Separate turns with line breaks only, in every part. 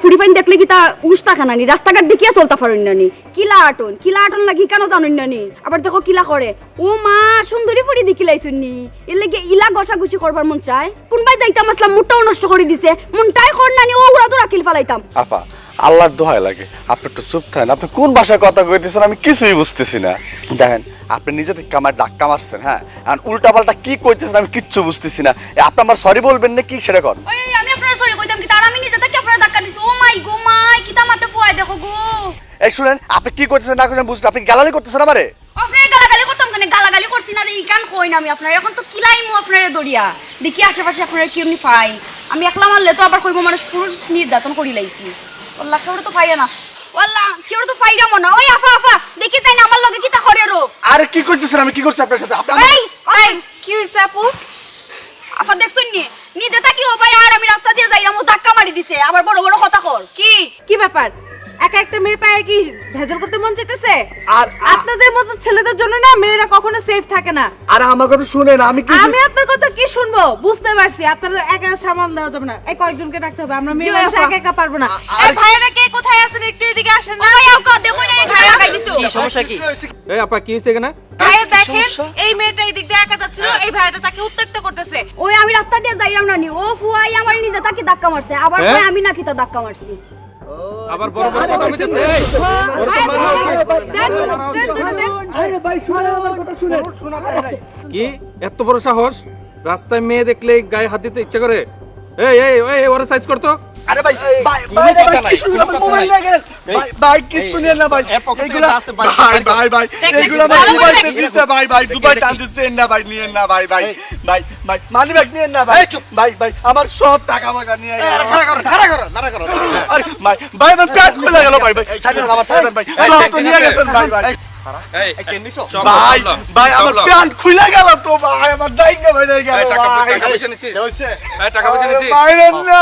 ফুড়ি দেখলে কি তা রাস্তাঘাট দেখিয়া চলতা পারেন নানি। কিলা আটন? কিলা আটন লাগি কেন জানেন নানি? আবার দেখো কিলা করে। ও মা সুন্দরী ফুড়ি দেখি লাইছুন নি। এর লাগে ইলা গসা গুছি করবার মন চায়। কোনবাই যাইতাম আসলাম মুটটাও নষ্ট করে দিছে। মনটাই কর নানি ও উড়া রাখিল ফালাইতাম।
আপা আল্লাহর দোহাই লাগে। আপনি একটু চুপ থাকেন। আপনি কোন ভাষায় কথা কইতেছেন আমি কিছুই বুঝতেছি না। দেখেন আপনি নিজে থেকে আমার ডাক্কা মারছেন হ্যাঁ? আর উল্টা পাল্টা কি কইতেছেন আমি কিচ্ছু বুঝতেছি না। আপনি আমার সরি বলবেন না কি সেটা কর
মাই গো মাই কি তা মাতে ফুয়াই দেখো গো।
এই শুনেন আপনি কি করতেছেন না করতেছেন বুঝতে আপনি গালালি করতেছেন আমারে?
আপনার গালাগালি করতাম কেন? গালাগালি করছি না এই কান কই না আমি আপনার। এখন তো কিলাইমু আপনার দড়িয়া। দেখি আশেপাশে আপনার কি এমনি পাই। আমি একলা মারলে তো আবার কইব মানুষ পুরুষ নির্যাতন করি লাইছি। আল্লাহ কেউ তো পাইয়া না। আল্লাহ কেউ তো পাইরা মনে ওই আফা আফা দেখি তাই না আমার লগে কি তা করে রো
আরে কি করতেছেন? আমি কি করছি আপনার সাথে? আপনি
এই কি হইছে আপু? আফা দেখছুন নি নিজে তাকি ও ভাই আর আমি রাস্তা দিয়ে যাইরাম ও ধাক্কা মারি দিছে আবার বড় বড় কথা কর
কি কি ব্যাপার একা একটা মেয়ে পায়ে কি ভেজাল করতে মন চাইতেছে?
আর
আপনাদের মতো ছেলেদের জন্য না মেয়েরা কখনো সেফ থাকে না।
আরে আমার কথা শুনেন আমি কি
আমি আপনার কথা কি শুনব? বুঝতে পারছি আপনার একা সামাল দেওয়া যাবে না। এই কয়েকজনকে রাখতে হবে আমরা মেয়ে মানুষ একা একা পারব না। এই ভাইয়েরা কে কোথায় আছেন? একটু এদিকে আসেন না।
ভাই আও দেখো না এই ভাইয়া গাইছো
কি সমস্যা কি?
এই আপা কি হয়েছে এখানে?
ভাইয়া দেখেন এই মেয়েটা এই দিক দিয়ে একা যাচ্ছিল এই ভাইয়াটা তাকে উত্ত্যক্ত করতেছে।
ওই আমি রাস্তা দিয়ে যাইরাম নানি ও ফুয়াই আমার নিজে তাকে ধাক্কা মারছে। আবার
হ্যাঁ?
আমি নাকি তা ধাক্কা মারছি।
আবার বড় বড় কথা কইতেছে। এই, বড় তো মারা হচ্ছে।
দেন, দেন, দেন, দেন।
কি? এত বড় সাহস? রাস্তায় মেয়ে দেখলে গায়ে হাত দিতে ইচ্ছা করে? এই এই এই ওরা সাইজ করতো
আরে ভাই ভাই ভাই
কথা?
ভাই মোবাইল। নিয়ে গেলেন ভাই ভাই কিছু নিয়ে না ভাই এগুলা
আছে, ভাই,
ভাই
ভাই,
ভাই ভাই
দেখ, দেখ,
ভাই দুবাই তে দিছে ভাই ভাই দুবাই না ভাই নিয়েন না ভাই ভাই ভাই ভাই মানি ব্যাগ নিয়েন না ভাই ভাই ভাই আমার সব টাকা মাকা নিয়ে
দাঁড়া করো করো করো।
আরে ভাই ভাই আমার প্যান্ট খুলে গেল ভাই ভাই সাইডে আমার সাইডে ভাই
এই,
সব তো নিয়ে গেছেন ভাই ভাই ভাই ভাই আমার প্যান্ট খুলে গেল তো ভাই আমার ডাইঙ্গা ভাই গেল ভাই
টাকা পয়সা নিছিস টাকা পয়সা নিছিস
বাইরেন না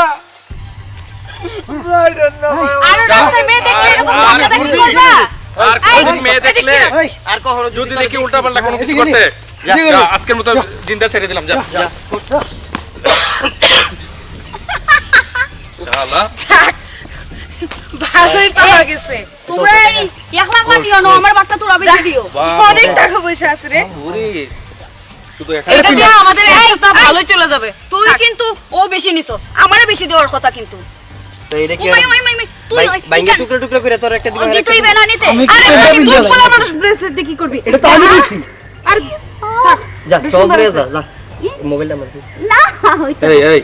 বাইরেন না ভাই আমার-
আরও রাস্তায় মেয়ে দেখলে এরকম
আর
ধাক্কা দেখি করবা
আর কোন মেয়ে দেখলে
না।
আর কখনো
যদি দেখি উল্টা পাল্টা কোনো কিছু করতে আজকের মতো জিন্দা ছেড়ে দিলাম যা শালা
ভালোই পাওয়া গেছে।
তোমরা এক লাখ লাখ দিও না আমার বাটটা তোরা বেশি দিও।
অনেক টাকা পয়সা আছে রে। এটা দিয়ে আমাদের এক সপ্তাহ ভালোই চলে যাবে।
তুই কিন্তু ও বেশি নিছস আমারে বেশি দেওয়ার কথা কিন্তু।
তো এটা কি বাইঙ্গা টুকরো টুকরো করে তোর একটা
ও দিতেই বেনা নিতে।
আরে তুই পোলা মানুষ ব্রেসলেট দিয়ে কি করবি। এটা তো আমি দিছি আর
যা নিয়ে
আছে।
যা যা মোবাইলটা আমার
না
এই এই।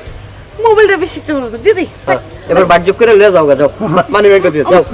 মোবাইলটা বেশি একটা ভালো। দিদি
হ্যাঁ, এবার বাদ যোগ করে লয়ে যাও গা যাও মানি ব্যাগটা দিয়ে যাও